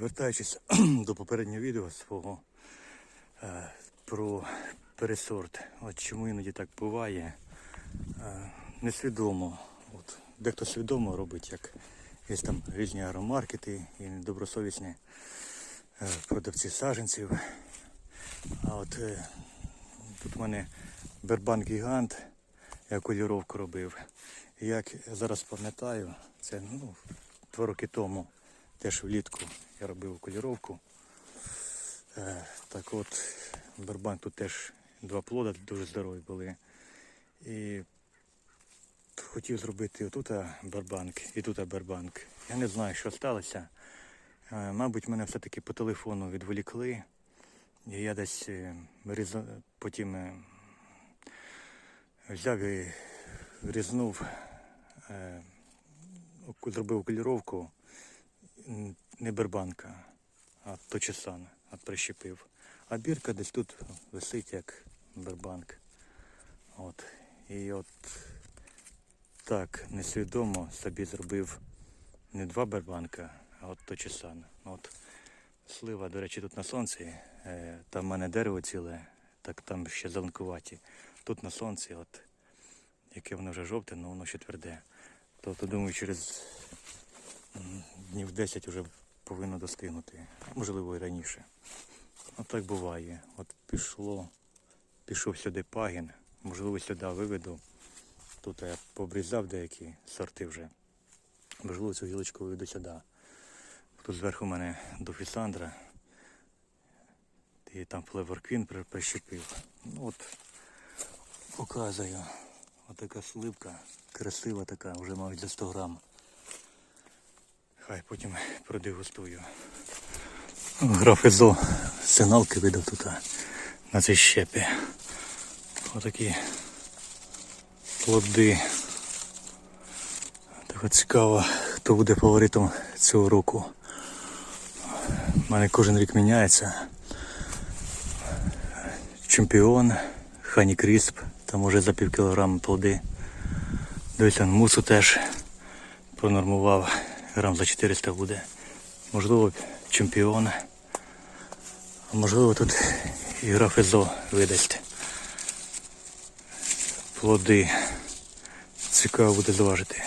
Вертаючись до попереднього відео свого е, про пересорт. От чому іноді так буває. Е, несвідомо. От, дехто свідомо робить, як є там різні аромаркети і недобросовісні е, продавці саженців. А от тут у мене Бербан Гігант, я кольоровку робив. Як зараз пам'ятаю, це ну, два роки тому, теж влітку я робив кольоровку. Е, так от, Бербанк тут теж два плода дуже здорові були. І хотів зробити отут Бербанк і тут Бербанк. Я не знаю, що сталося. Е, Мабуть, мене все-таки по телефону відволікли. І я десь е, потім взяв і різнув, зробив кольоровку м, не бербанка, а точесан, а прищепив. А бірка десь тут висить як бербанк. От. І от так несвідомо собі зробив не два бербанка, а от точесан. От слива, до речі, тут на сонці. Е, там в мене дерево ціле, так там ще зеленкуваті. Тут на сонці, от яке воно вже жовте, але воно ще тверде. Тобто, думаю, через днів 10 вже повинно достигнути. Можливо, і раніше. От так буває. От пішло, пішов сюди пагін, можливо, сюди виведу. Тут я пообрізав деякі сорти вже. Можливо, цю гілочку виведу сюди. Тут зверху у мене дофісандра. І там флеворквін прищепив. Ну от показую. Отака сливка, красива така, вже мабуть за 100 грам. Хай потім продегустую. Графизо сигналки видав тут на цій щепі. Отакі плоди. Так цікаво, хто буде фаворитом цього року. У мене кожен рік міняється. Чемпіон, Хані Крісп, там уже за пів кілограма плоди. Дивіться, мусу теж пронормував, грам за 400 буде. Можливо, чемпіон. Можливо тут і графезо видасть. Плоди. Цікаво буде зважити.